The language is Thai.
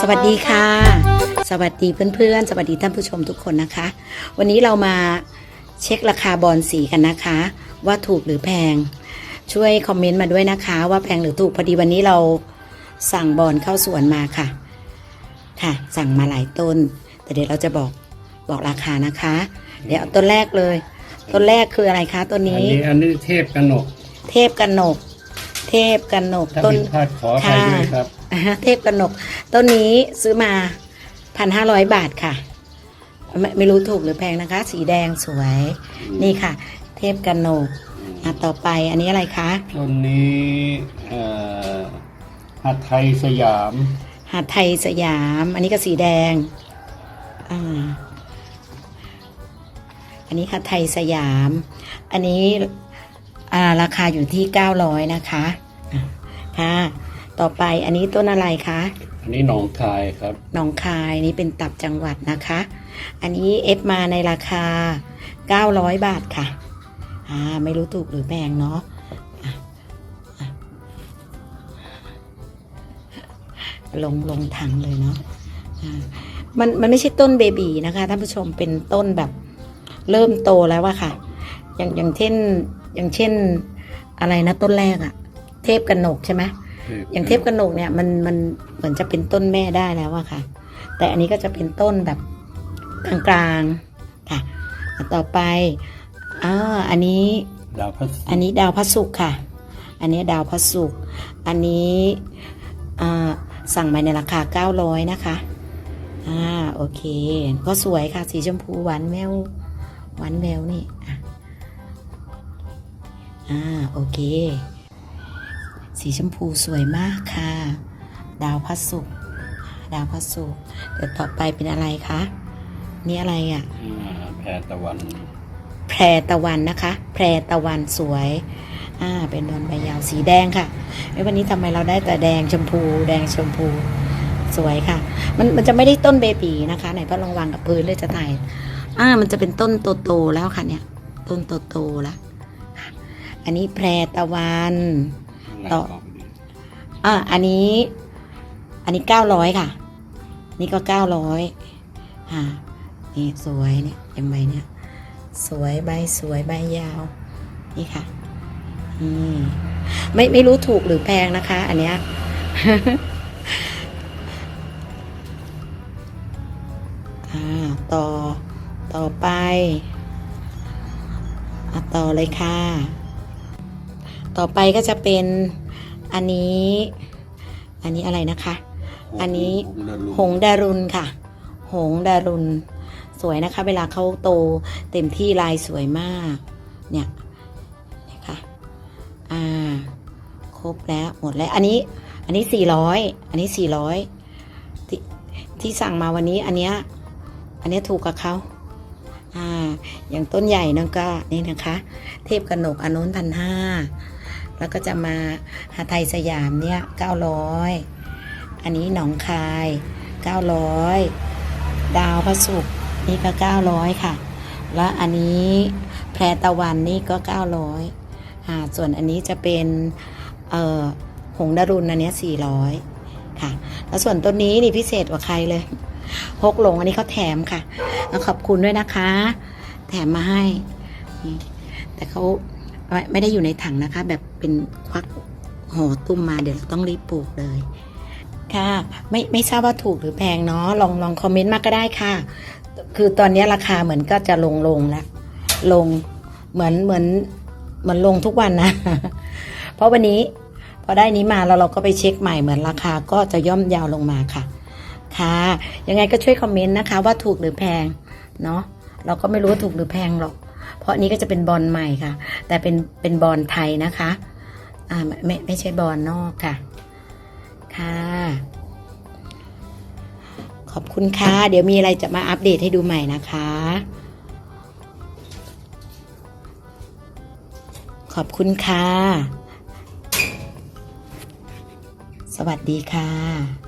สวัสดีค่ะ สวัสดีเพื่อนๆ สวัสดีท่านผู้ชมทุกคนนะคะ วันนี้เรามาเช็คราคาบอลสีกันนะคะ ว่าถูกหรือแพง ช่วยคอมเมนต์มาด้วยนะคะ ว่าแพงหรือถูกพอดีวันนี้เราสั่งบอลเข้าสวนมาค่ะ ค่ะ สั่งมาหลายต้น แต่เดี๋ยวเราจะบอกบอกราคานะคะ เดี๋ยวเอาต้นแรกเลย ต้นแรกคืออะไรคะต้นอันนี้ นี้อันนี้เทพกนก เทพกันนก เทพกันนกถ้าต้น ผิดพลาดขออภัยด้วยครับอ่าฮะ เทพกนก ต้นนี้ซื้อมาพันห้าร้อยบาทค่ะ ไม่ไม่รู้ถูกหรือแพงนะคะ สีแดงสวย นี่ค่ะ เทพกนกอะต่อไปอันนี้อะไรคะต้นนี้เอ่อหัดไทยสยามหาดไทยสยาม อันนี้ก็สีแดงอ่าอันนี้ค่ะไทยสยาม อันนี้อ่าราคาอยู่ที่เก้าร้อยนะคะอะค่ะ ต่อไปอันนี้ต้นอะไรคะ อันนี้หนองคายครับหนองคายนี่เป็นตับจังหวัดนะคะ อันนี้เอฟมาในราคา 900 บาทค่ะ อ่า ไม่รู้ถูกหรือแพงเนาะอะอะลงลงถังเลยเนาะอ่ามันมันไม่ใช่ต้นเบบีนะคะท่านผู้ชมเป็นต้นแบบเริ่มโตแล้วอะค่ะ อย่างอย่างเช่นอย่างเช่นอะไรนะต้นแรกอะเทพกนกใช่ไหม อย่างเทพกระหนกเนี่ยมันมันเหมือนจะเป็นต้นแม่ได้แล้วอะค่ะ แต่อันนี้ก็จะเป็นต้นแบบกลางๆค่ะอะต่อไปอ่าอันนี้ดาวพระศุกอันร์นี้ดาวพระศุกร์ค่ะ อันนี้ดาวพระศุกร์อันนี้อ่าสั่งมาในราคา 900 นะคะ อ่า โอเค ก็สวยค่ะ สีชมพูหวานแววหวานแววนี่อะอ่า โอเค สีชมพูสวยมากค่ะ ดาวพระศุกร์ดาวพระศุกร์เดี๋ยวต่อไปเป็นอะไรคะนี่อะไรอะ่ะอ่าแพรตะวัน แพรตะวันนะคะ แพรตะวันสวย อ่า เป็นดอนใบยาวสีแดงค่ะไอ้วันนี้ทำไมเราได้แต่แดงชมพู แดงชมพูสวยค่ะ มันมันจะไม่ได้ต้นเบบีนะคะไหนก็ลองวางกับพื้นเลยจะถ่ายอ่า มันจะเป็นต้นโตๆแล้วค่ะเนี่ย ต้นโตๆแล้วค่ะอันนี้แพรตะวัน ต่ออ่าอันนี้ อันนี้เก้าร้อยค่ะ นี่ก็เก้าร้อยอ่านี่สวยเนี่ยเห็นใบเนี่ยสวยใบสวยใบยาว นี่ค่ะนี่ไม่ไม่รู้ถูกหรือแพงนะคะ อันเนี้ยอ่าต่อต่อไปอะต่อเลยค่ะ ต่อไปก็จะเป็นอันนี้ อันนี้อะไรนะคะ อันนี้หงดารุณค่ะ หงดารุณสวยนะคะ เวลาเขาโตเต็มที่ลายสวยมาก เนี่ยนะคะอ่าครบแล้วหมดแล้ว อันนี้ อันนี้สี่ร้อยอันนี้สี่ร้อยที่ที่สั่งมาวันนี้ อันเนี้ย อันเนี้ยถูกกับเขาอ่า อย่างต้นใหญ่นั่นก็นี่นะคะ เทพกนกอนนุนพันห้า แล้วก็จะมาหาไทยสยามเนี่ยเก้าร้อยอันนี้หนองคาย900ดาวพระศุกร์นี่ก็900ค่ะ แล้วอันนี้แพรตะวันนี่ก็900อ่าส่วนอันนี้จะเป็นเอ่อหงดารุณอันนี้400ค่ะ แล้วส่วนต้นนี้นี่พิเศษกว่าใครเลยฮกหลงอันนี้เขาแถมค่ะแล้วขอบคุณด้วยนะคะ แถมมาให้ แต่เขา ไม่ได้อยู่ในถังนะคะ แบบเป็นควักห่อตุ้มมาเดี๋ยวเราต้องรีบปลูกเลย ค่ะ ไม่ไม่ทราบว่าถูกหรือแพงเนาะลองลองคอมเมนต์มาก็ได้ค่ะ คือตอนนี้ราคาเหมือนก็จะลงลงแล้วลงเหมือนเหมือนเหมือนลงทุกวันนะ เพราะวันนี้พอได้นี้มาแล้วเราก็ไปเช็คใหม่เหมือนราคาก็จะย่อมยาวลงมาค่ะ ค่ะ ยังไงก็ช่วยคอมเมนต์นะคะ ว่าถูกหรือแพงเนาะเราก็ไม่รู้ว่าถูกหรือแพงหรอก เพราะนี้ก็จะเป็นบอลใหม่ค่ะ แต่เป็นเป็นบอลไทยนะคะอ่าไม่ไม่ใช่บอลนอกค่ะ ค่ะ ขอบคุณค่ะ เดี๋ยวมีอะไรจะมาอัปเดตให้ดูใหม่นะคะ ขอบคุณค่ะ สวัสดีค่ะ